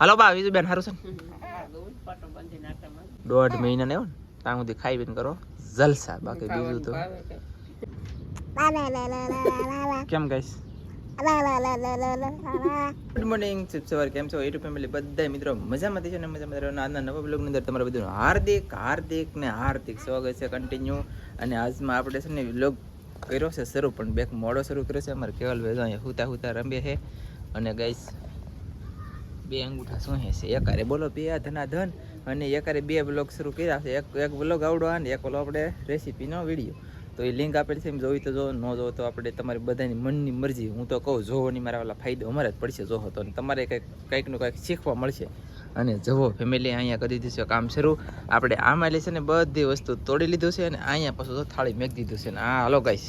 હાલો બા, બીજું બેન સારું છે? દોઢ મહિના ને એવું સુધી ખાઈ પીને કરો. જલસા, બાકી બીજું તો. કેમ ગાઈસ? ગુડ મોર્નિંગ શુભ સવાર, કેમ છો? યુટ્યુબ ફેમિલી બધા મિત્રો મજામાં છે ને? મજામાં રહ્યો આજના નવા બ્લોગની અંદર તમારું બધું હાર્દિક હાર્દિક ને હાર્દિક સ્વાગત છે કન્ટિન્યુ અને આજમાં આપણે છે ને વ્લોગ કર્યો છે શરૂ, પણ બેક મોડો શરૂ કર્યો છે. અમારે કેવલ ભાઈ અહીંયા હુતા હુતા રમીએ છે. અને ગાઈસ બે અંગૂઠા શું છે. એકારે બોલો બે ધના ધન અને એકારે બે બ્લોગ શરૂ કર્યા છે. એક એક બ્લોગ આવડો અને એક ઓલો આપણે રેસીપીનો વીડિયો તો એ લિંક આપેલી છે, એમ જોઈ તો જો, ન જો તો આપણે તમારી બધાની મનની મરજી. હું તો કહું, જોવાની મારા વાલા ફાયદો અમારે જ પડશે જોવો તો અને તમારે કંઈક, કંઈકનું કંઈક શીખવા મળશે. અને જવો ફેમિલી અહીંયા કરી દીધું છે કામ શરૂ. આપણે આમાં લે છે ને બધી વસ્તુ તોડી લીધું છે અને અહીંયા પાછું થાળી મેક દીધું છે. ને આ, હાલો ગાઈશ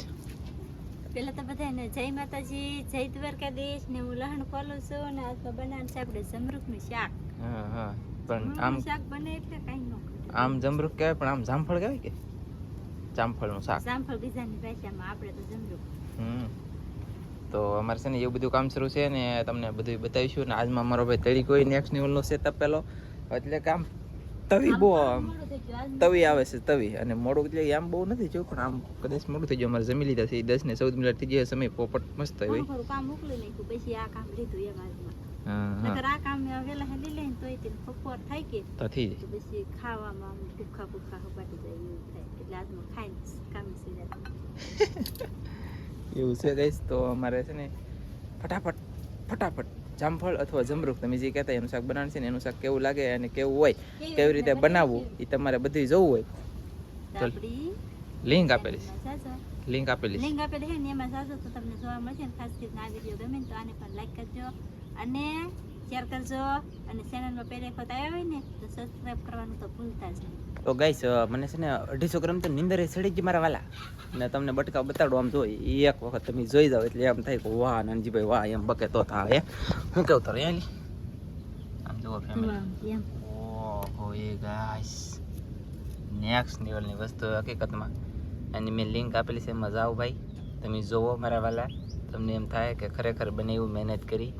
પેલા તો બધાને જય માતાજી જય દ્વારકાધીશ ને હું લહણ ખોલું છું ને આજ તો બનાવવાનું છે આપણે જમરૂખનું શાક. હા હા. પણ આમ શાક બને એટલે કાંઈ ન આમ જમરૂખ કહેવાય પણ આમ જામફળ કહેવાય કે? જામફળનું શાક. જામફળ બીજાની ભાષામાં આપણે તો જમરૂખ હમ. તો અમારે છે ને એવું બધું કામ શરૂ છે ને તમને બધું બતાવીશું ને આજમાં અમારો ભાઈ તળી કોઈ નેક્સ્ટ લેવલનો સેટઅપ પેલો એટલે કે આમ તવી બહુ તવી આવે છે તવી. અને મોડું એટલે આમ બહુ નથી જોયું પણ આમ કદાચ મોડું થઈ ગયું. અમારે જમી લીધા છે દસ ને ચૌદ મિનિટ થઈ ગયા સમય પોપટ મસ્ત હોય. એવું છે તો અમારે છે ને ફટાફટ ફટાફટ જામફળ અથવા જમરૂખ તમે જે કહેતા એનું શાક બનાવવાનું છે ને એનું શાક કેવું લાગે અને કેવું હોય કેવી રીતે બનાવવું? એ તમારે બધું જોવું હોય. આપણી લિંક આપેલી છે. લિંક આપેલી છે. લિંક આપેલી છે ને એમાં સાચો તો તમને જોવા મળશે ને ખાસ કરીને આ વીડિયો ગમે ને તો આને પણ લાઈક કરજો અને શેર કરજો. અને ચેનલમાં પહેલી વખત આવ્યા હોય ને તો સબસ્ક્રાઈબ કરવાનું તો ભૂલતા જ નહીં. તો ગાઈસ મને છે ને અઢીસો ગ્રામ તો નિંદરે સડી ગઈ મારા વાલા. ને તમને બટકા બતાડો આમ જોઈ એ એક વખત તમે જોઈ જાઓ એટલે એમ થાય કે વાહ નાનજીભાઈ વાહ એમ બકે તો થાય હું. કેવું તારે એલી આમ જુઓ ફેમિલી ઓહો એ ગાઈસ. નેક્સ્ટ લેવલની વસ્તુ હકીકતમાં. અને મેં લિંક આપેલી છે એમાં જાઓ ભાઈ. તમે જોવો મારા વાલા. તમને એમ થાય કે ખરેખર બને એવું મહેનત કરી.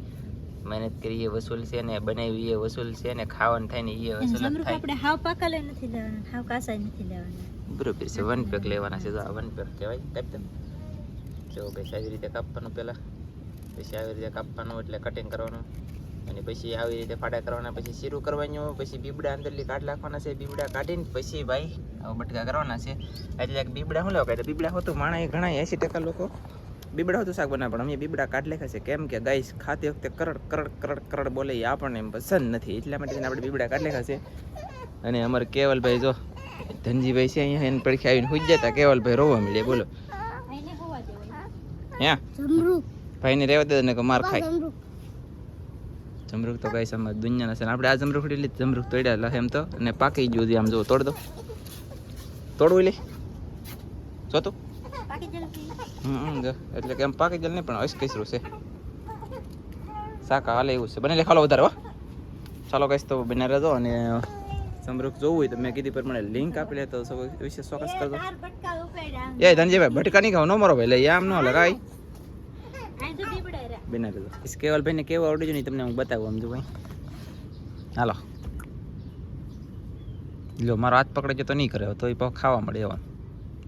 મહેનત કરી એ વસૂલ છે ને બનાવી એ વસૂલ છે ને ખાવાનું થાય ને એ વસૂલ થાય. આપણે હાવ પાકલે નથી લેવાના હાવ કાસા નથી લેવાના. બરોબર છે વન પેક લેવાના છે તો આ વન પેક કહેવાય કાપી દે. જો પછી આવી રીતે કાપવાનું પહેલાં પછી આવી રીતે કાપવાનું એટલે કટિંગ કરવાનું અને પછી આવી રીતે ફાડા કરવાના પછી શીરું કરવાનું પછી બીબડા અંદરલી કાઢ નાખવાના છે બીબડા કાઢીને પછી ભાઈ આવા બટકા કરવાના છે. એટલે બીબડા શું લેવા કાઢે બીબડા હોતું માણા ઘણા એંસી ટકા લોકો બીબડા હોતું શાક બનાવે પણ અમે બીબડા કાઢ લેખા છે. કેમ કે ગાઈસ ખાતી વખતે કરડ કરડ કરડ કરડ બોલે એ આપણને એમ પસંદ નથી. એટલા માટે આપણે બીબડા કાઢ લેખા છે. અને અમારે કેવલભાઈ જો ધનજીભાઈ છે અહીંયા એને પડખે આવીને હુઈ જતા કેવલભાઈ રોવા મળ્યા બોલો. હે? ભાઈને રહેવા દે ને કે માર ખાય. જમરૂખ તો કઈ સમજ દુનિયાના છે આપણે આ જમરૂખ એટલે જમરૂખ તોડ્યા લા એમ તો. અને પાકી ગયું આમ જો તોડ દો. તોડવું લે. જો તું. પાકી જલ્દી હમ જો. એટલે કે એમ પાકી ગયેલ નહીં પણ અસ કસરું છે. શાકા હાલે એવું છે. બને લે ખાલો વધારે હો. ચાલો કહીશ તો બને રહેજો અને સમૃખ જોવું હોય તો મેં કીધી પ્રમાણે લિંક આપી લે તો વિશે ચોક્કસ કરજો. બટકા એ ધનજીભાઈ ભટકા નહીં ખાવ નો મારો ભાઈ. લે આમ ન લગાય. બિના રહેજો. કેવલભાઈ ને કેવું આવડ્યું નહીં તમને હું બતાવું આમ જો ભાઈ? હાલો. લો મારો હાથ પકડે તો નહીં કરે તો એ ખાવા મળે એવા.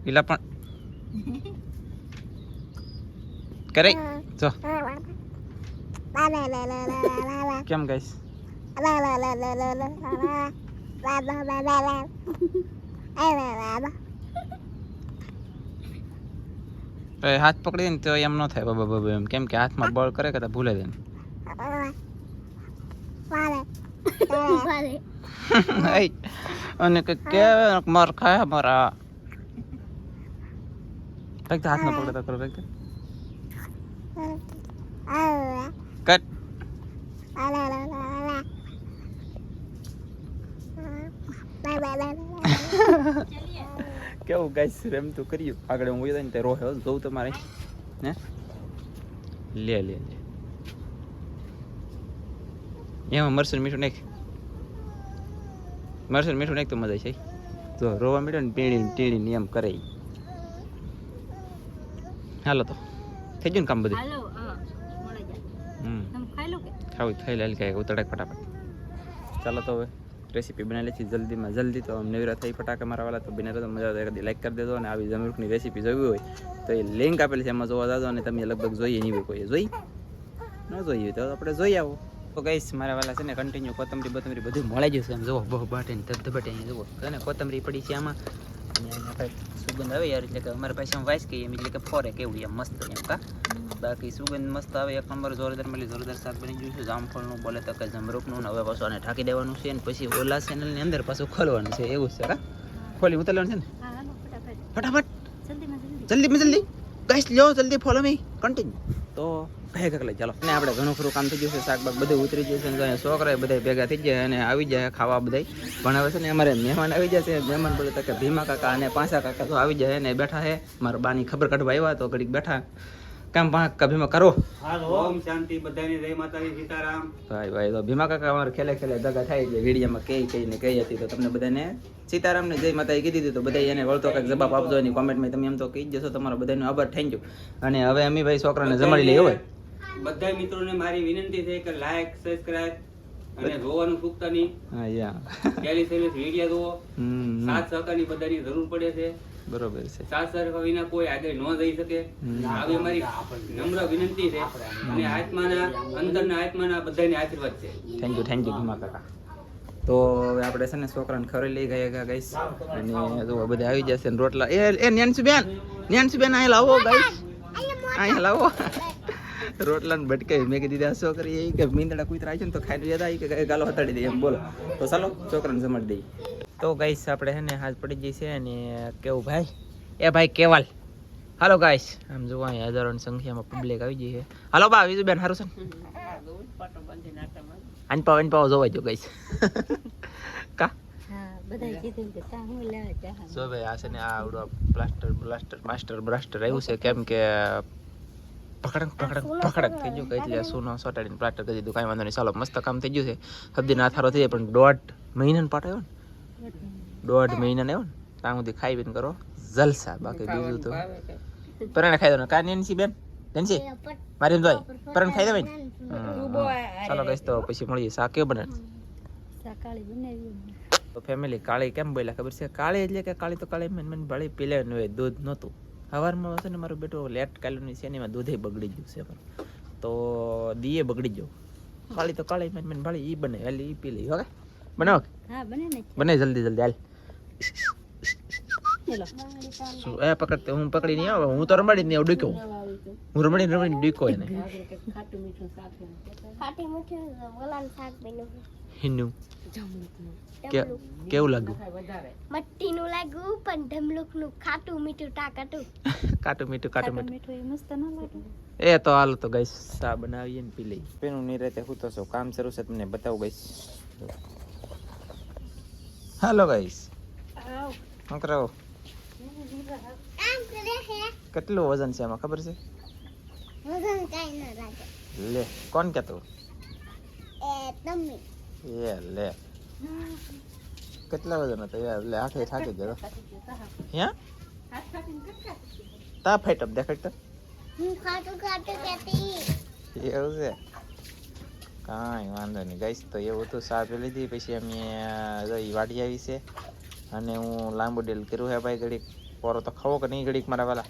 પેલા પણ. કરે જો કેમ ગાઈસ તો એ હાથ પકડી ને તો એમ ન થાય બાબા બાબા એમ કેમ કે હાથમાં બળ કરે કદા ભૂલે એય, અને કે મર ખાય મારા કંઈક હાથમાં પકડે કરો કંઈક. કટ કેવું ગાઈસ રેમ તો કર્યું આગળ હું ને તે રોહે જોઉં તમારે. હે? લે લે લે. એમાં મરસન મીઠું નાખ. મરસન મીઠું નાખ તો મજા છે તો રોવા મીઠું ને પીણી ટીણી એમ કરે હાલો તો. થઈ ગયું ને કામ બધું હાલો હા મળે જા હમ તમે ખાઈ ખાવું થઈ લે કાંઈ ઉતળાક ફટાફટ ચાલો તો હવે રેસીપી બનાવી લેছি જલ્દીમાં જલ્દી તો આમ વિરા થઈ ફટાકા મારા વાળા તો બને તો મજા આવે કદી લાઈક કરી દેજો અને આવી જમરૂખની રેસીપી જોવી હોય તો એ લિંક આપેલી છે એમાં જોવા જાજો અને તમે લગભગ જોઈએ નહીં હોય કોઈ જોઈ ન જોઈએ તો આપણે જોઈ આવો તો ગઈશ મારા વાલા છે ને કન્ટિન્યુ કોથમરી બતમરી બધું મળે જશે છે એમ જુઓ બહુ બાટે ને ધબધબાટે અહીં જુઓ અને કોથમરી પડી છે આમાં અને સુગંધ આવે યાર એટલે કે અમારે પાસે વાઇસ કહીએ એમ એટલે કે ફોરે કેવું એમ મસ્ત એમ કા? બાકી સુગંધ મસ્ત આવે એક નંબર જોરદાર મળી જોરદાર શાક બની ગયું છે જામફળનું બોલે તો કે જમરૂપનું ને હવે પાછું આને ઢાંકી દેવાનું છે ને પછી ઓલા ચેનલની અંદર પાછું ખોલવાનું છે એવું છે કા? ખોલી ઉતારવાનું છે ને? ફટાફટ. જલ્દીમાં જલ્દી. જલ્દી જલ્દી. ગાઈસ લ્યો જલ્દી ફોલો મી કન્ટિન્યુ તો કહે કક ચાલો. ને આપણે ઘણું ખરું કામ થઈ ગયું છે શાકબાગ બધું ઉતરી ગયું છે અને છોકરા બધા ભેગા થઈ જાય અને આવી જાય ખાવા બધા પણ હવે છે ને અમારે મહેમાન આવી જશે મહેમાન બોલે તો કે ભીમા કાકા અને પાંસા કાકા તો આવી જાય ને બેઠા છે. મારા બાની ખબર કાઢવા આવ્યા તો ઘડીક બેઠા. કામ પાંચ ભીમા કરો. ઓમ શાંતિ બધાની જય માતાજી સીતારામ. ભાઈ ભાઈ તો ભીમા કાકા અમારે ખેલે ખેલે દગા થાય એટલે વિડીયામાં કઈ ને કઈ હતી તો તમને બધાને સીતારામને જય માતાજી કીધી હતી તો બધા એને વળતો કંઈક જવાબ આપજો એની કોમેન્ટમાં તમે એમ તો કહી જ જશો તમારો બધાનો આભાર થેન્ક યુ અને હવે અમે ભાઈ છોકરાને જમાડી લઈએ હોય બધા મિત્રોને મારી વિનંતી છે કે લાઈક સબસ્ક્રાઇબ અને જોવાનું ચૂકતા નહીં. હા યા. પહેલી સર્વિસ વીડિયો જુઓ. હમ, હમ. સહકારની બધાની જરૂર પડે છે. બરોબર છે. સાત સહકાર વિના કોઈ આગળ ન જઈ શકે. આવી અમારી નમ્ર વિનંતી છે. અને આત્માના અંદરના આત્માના બધાની આશીર્વાદ છે. Thank you thank you Bhima કાકા. તો હવે આપણે છે ને છોકરાને ખરે લઈ ગયા ગયા ગાઈસ અને જો બધા આવી જશે ને રોટલા. એ એ ન્યાન્સી બેન ન્યાન્સી બેન અહીં લાવો ગાઈસ અહીં લાવો. રોટલા ને ભટકે મેં કીધી આ છોકરી એ કે મીંદડા કુતરા આવી છે ને તો ખાઈને યાદ આવી કે ગાલો હતાડી દઈએ એમ બોલો. તો ચાલો છોકરાને સમજ દઈએ. તો ગાઈસ આપણે હે ને હાથ પડી જઈ છે અને કેવું ભાઈ? એ ભાઈ કેવાલ. હાલો ગાઈસ આમ જોવા અહીંયા હજારોની સંખ્યામાં પબ્લિક આવી ગઈ છે. હાલો બા બીજું બેન સારું છે ને? પાવ આન પાવ જોવા જો ગાઈસ કા? હા બધાય કીધું કે તા હું લેવા જા સો ભાઈ આ છે ને આ આવડો પ્લાસ્ટર બ્લાસ્ટર માસ્ટર બ્લાસ્ટર આવ્યું છે. કેમ કે પકડક પકડક પકડક થઈ ગયું કે એટલે સોનો સોટાડીને પ્લાસ્ટર કરી દીધું. કાંઈ વાંધો નહીં. ચાલો મસ્ત કામ થઈ ગયું છે. સબ્જી ના થારો થઈ જાય પણ દોઢ મહિનાનો પાટ આવ્યો ને? દોઢ મહિનાને આવ્યો ને? ત્યાં સુધી ખાઈ પીને કરો. જલસા. બાકી બીજું તો પરાણે ખાઈ દો ને. કાંઈ નેન્સી બેન? નેનસી? મારી એમ જોઈ પરાણે ખાઈ દેવાય ને. ચાલો કહીશ તો પછી મળીએ. શાક કેવું બને? તો ફેમિલી કાળી કેમ બોલ્યા? ખબર છે? કાળી એટલે કે કાળી તો કાળી મને મેન ભાળી પીલે ન હોય દૂધ નહોતું. સવારમાં હશે ને મારું બેટું લેટ કાલની છે ને એમાં દૂધે બગડી ગયું છે પણ. તો દીએ બગડી ગયો. કાળી તો કાળી મને મને ભાળી ઈ બને એટલે ઈ પી લઈ ઓકે બનાવો હા બને ને. બને જલ્દી જલ્દી હાલ. એ પકડતે હું પકડી નહીં આવે હું તો રમાડી નહીં ડૂક્યો હું રમણી રમણી ડીકો એને. ખાટું મીઠું શાક બન્યું. હિન્નુ કેવું લાગ્યું? મટ્ટીનું લાગ્યું પણ ધમલુકનું ખાટું મીઠું ટાકાટું કાટું મીઠું ખાટું મીઠું. મીઠું એ મસ્ત ન લાગે. એ તો હાલ તો ગઈશ ચા બનાવીએ ને પી લઈ પેનું નહીં રહેતે હું તો શું કામ શરૂ છે તમને બતાવું ગઈશ હાલો ગઈશ શું કરો કેટલું વજન છે એમાં ખબર છે? લે કોણ એ તમે એ લે. કેટલા વજન હતા? યાર લે હાથે થાકી ગયો. હે? તા ફાઈટ અપ દેખાડ તો. હું ખાટું ખાટું કેતી એવું છે? કાંઈ વાંધો નહીં. ગઈશ તો એવું હતું સા પી લીધી. પછી અમે રહી વાડી આવી છે. અને હું લાંબુ ડેલ કર્યું હે ભાઈ ઘડીક. પોરો તો ખાવો કે નહીં ઘડીક મારા વાલા?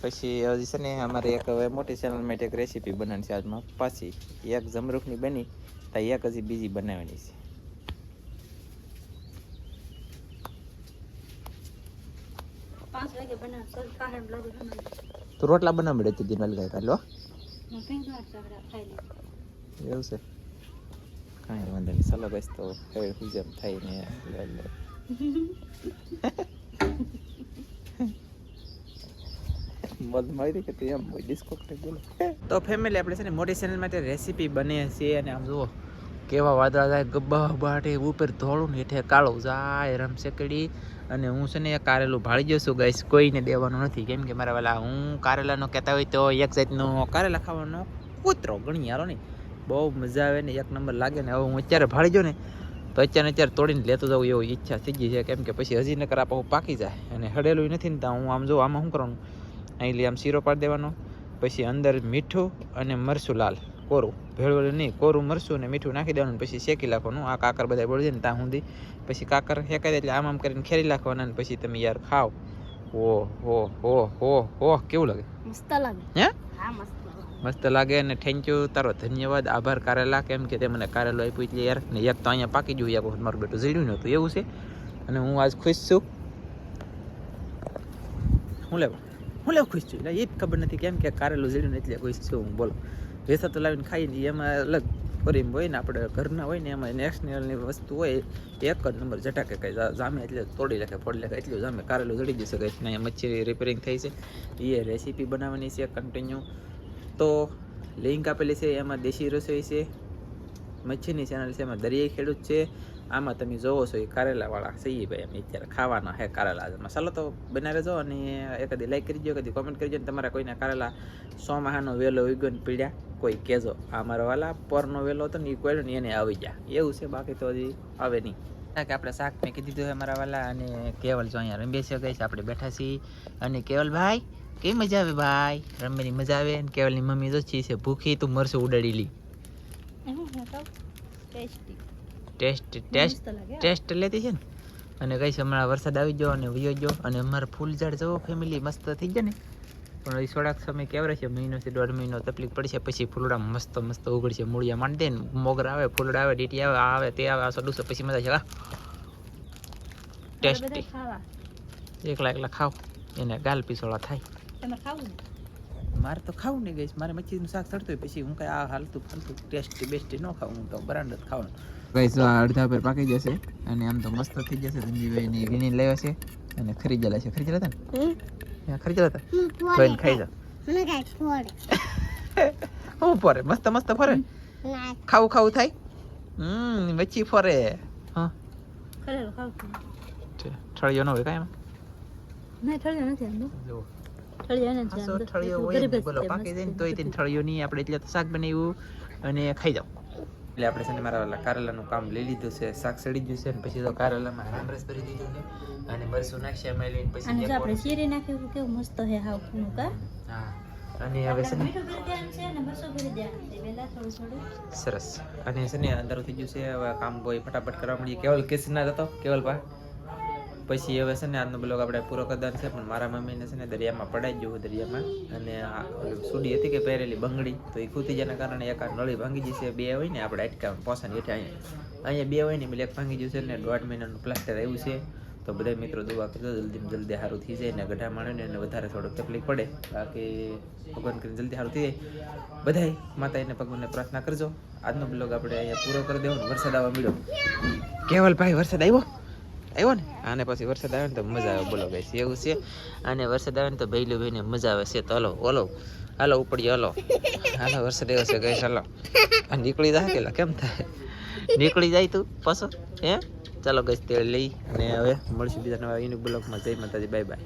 પછી હજી છે ને અમારે એક હવે મોટી ચેનલ માટે એક રેસીપી બનાવવાની છે આજમાં. પાછી એક જમરૂખની બની તો એક હજી બીજી બનાવવાની છે. તો રોટલા બનાવી મળે તી દિનવાલ ગાય કાઢલો એવું છે? કાંઈ વાંધો નહીં ચાલો બસ તો હવે હુજમ થઈને લે મારી કે તું એમ ડિસ્કો કરી બોલો. તો ફેમિલી આપણે છે ને મોટી ચેનલ માટે રેસીપી બને છે અને આમ જુઓ કેવા વાદળા જાય, ગબ્બા બાટે, ઉપર ધોળું ને હેઠે કાળો જાય, રમ સેકડી અને હું છે ને કારેલું ભાળી જશું છું ગાઈસ કોઈને દેવાનું નથી. કેમ કે મારા વાલા, હું કારેલાનો કહેતા હોય તો એક જાતનો કારેલા ખાવાનો કૂતરો ગણી યારો નહીં. બહુ મજા આવે ને, એક નંબર લાગે ને. હવે હું અત્યારે ભાળી જો ને, તો અત્યારે અત્યારે તોડીને લેતો જાઉં એવી ઈચ્છા થઈ ગઈ છે. કેમ કે પછી હજી નકર આ પાછું પાકી જાય અને હડેલું નથી ને તો હું આમ જો આમાં શું કરવાનું? અહીં આમ શીરો પાડી દેવાનો. પછી અંદર મીઠું અને મરસું લાલ કોરું ભેળવેલું નહીં કોરું મરશું ને મીઠું નાખી દેવાનું પછી શેકી નાખવાનું. આ કાકર બધા બળી જાય ને ત્યાં સુધી. પછી કાકર શેકાઈ જાય એટલે આમ આમ કરીને ખેરી નાખવાના ને પછી તમે યાર ખાઓ. ઓ હો હો હો હો કેવું લાગે? મસ્ત લાગે. હે? હા મસ્ત લાગે. મસ્ત લાગે અને થેન્ક યુ તારો ધન્યવાદ આભાર કારેલા કેમ કે તે મને કારેલો આપ્યું એટલે યાર. ને એક તો અહીંયા પાકી ગયું એક વખત મારું બેટું ઝીડ્યું નહોતું એવું છે. અને હું આજ ખુશ છું. હું લેવા? હું લેવા ખુશ છું. એટલે એ ખબર નથી કેમ કે કારેલું ઝીડ્યું એટલે ખુશ છું હું બોલો. વેસા તો લાવીને ખાઈ જઈએ, એમાં અલગ ફરીમ હોય ને આપણે ઘરના હોય ને એમાં નેશનલની વસ્તુ હોય એક જ નંબર જટાકે કઈ જામે એટલે તોડી લખે ફોડી લખે એટલું જામે. કારેલું જડી જશે કઈ અહીંયા મચ્છી રિપેરિંગ થઈ છે એ રેસીપી બનાવવાની છે કન્ટિન્યુ તો લિંક આપેલી છે, એમાં દેશી રસોઈ છે, મચ્છીની ચેનલ છે, એમાં દરિયાઈ ખેડૂત છે આમાં તમે જોવો છો એ કારેલાવાળા સહી ભાઈ અમે અત્યારે ખાવાના હે કારેલા મસાલો તો બનાવે જો અને એકાદી લાઈક કરી દો કદી કોમેન્ટ કરી દો અને તમારા કોઈને કારેલા સો માહાનો વેલો ઉગ્યો ને પીડ્યા કોઈ કહેજો આ મારા વાલા પરનો વેલો હતો ને એ કોઈ ને એને આવી ગયા એવું છે બાકી તો હજી આવે નહીં કે આપણે શાક મેં કીધું દીધું છે મારા વાલા અને કેવલ જો અહીંયા રમેશ ગઈ છે આપણે બેઠા છીએ અને કેવલ ભાઈ કેવી મજા આવે ભાઈ રમવાની મજા આવે અને કેવલની મમ્મી જો છી છે ભૂખી તું મરશું ઉડાડી લી એમ હું કહું? ટેસ્ટી. ટેસ્ટ ટેસ્ટ ટેસ્ટ લેતી છે ને? અને કઈ હમણાં વરસાદ આવી ગયો અને વયો ગયો અને અમારે ફૂલ ઝાડ જવો ફેમિલી મસ્ત થઈ ગયા ને. પણ એ થોડાક સમય કેવરે છે મહિનો થી દોઢ મહિનો તકલીફ પડશે પછી ફૂલડા મસ્ત મસ્ત ઉગડશે મૂળિયા માંડ દે ને મોગરા આવે ફૂલડા આવે ડીટી આવે આ આવે તે આવે આ સડું પછી મજા છે ટેસ્ટી એકલા એકલા ખાવ એને ગાલ પીસોળા થાય. મારે તો ખાવું નહીં ગઈશ મારે મચ્છીનું શાક ચડતું હોય પછી હું કઈ આ હાલતું ફાલતું ટેસ્ટી બેસ્ટ ન ખાવું હું તો બરાંડ જ ખાવાનું. ગઈશ આ અડધા પર પાકી જશે અને આમ તો મસ્ત થઈ જશે. ધનજીભાઈ ની વીણી લેવા છે અને ખરીદેલા છે. ખરીદેલા હતા ને? ખરીદેલા હતા. ખાઈ જા. હું ફરે? મસ્ત મસ્ત ફરે? ખાવું ખાવું થાય? હમ મચ્છી ફરે. હા. ખરેખર ખાવું. છું. છે. ઠળિયો ન હોય કાંઈ એમાં? નહીં ઠળિયો નથી જ. ઠળિયો હોય ગરીબ ને જ બોલો પાકી જાય ને તોય તેને ઠળિયો નહીં આપણે એટલે તો શાક બનાવ્યું અને ખાઈ જાવ એટલે આપણે છે ને મારા કારેલાનું કામ લઈ લીધું છે શાક સડી ગયું છે પછી તો કારેલામાં આમરસ ભરી દીધું છે અને મરસું નાખશે એમાં લઈને પછી અને જો એક આપણે શેરી નાખ્યું કેવું મસ્ત હે હાવ કૂણું કા? હા અને હવે છે ને સરસ. અને છે ને અંધારું થઈ ગયું છે હવે કામ કોઈ ફટાફટ કરવા મળીએ. કેવલ કેસ ના જતો કેવલ પા? પછી હવે છે ને આજનો બ્લોગ આપણે પૂરો કરવાનો છે, પણ મારા મમ્મીને છે ને દરિયામાં પડાઈ ગયું દરિયામાં. અને સુડી હતી કે પહેરેલી બંગડી, તો એ ખૂતી જવાના કારણે એક નળી ભાંગી જશે બે હોય ને આપણે અટકા પોસાની હેઠે અહીંયા. અહીંયા બે હોય ને એટલે એક ભાંગી છે ને દોઢ મહિનાનું પ્લાસ્ટર આવ્યું છે. તો બધા મિત્રો દુવા કરજો, જલ્દી જલ્દી સારું થઈ જાય ને ગઢા માણે એને વધારે થોડુંક તકલીફ પડે. બાકી ભગવાન કરીને જલ્દી સારું થઈ જાય. માતા એને ભગવાનને પ્રાર્થના કરજો. આજનો બ્લોગ આપણે અહીંયા પૂરો કરી દેવો ને વરસાદ આવવા મળ્યો કેવલ ભાઈ, વરસાદ આવ્યો? આવ્યો ને? આને પછી વરસાદ આવે ને તો મજા આવે, બોલો ગાઈસ એવું છે? અને વરસાદ આવે ને તો ભૈલું ભાઈને મજા આવે છે. તો હલો ઓલો હાલો ઉપડી હલો. હાલો, વરસાદ આવ્યો છે ગાઈસ હલો. નીકળી જાય કે કેમ થાય? નીકળી જાય તું પાછો, હે? ચાલો ગાઈસ તે લઈ અને હવે મળશું બીજા નવા યુનિક બ્લોકમાં જય માતાજી બાય બાય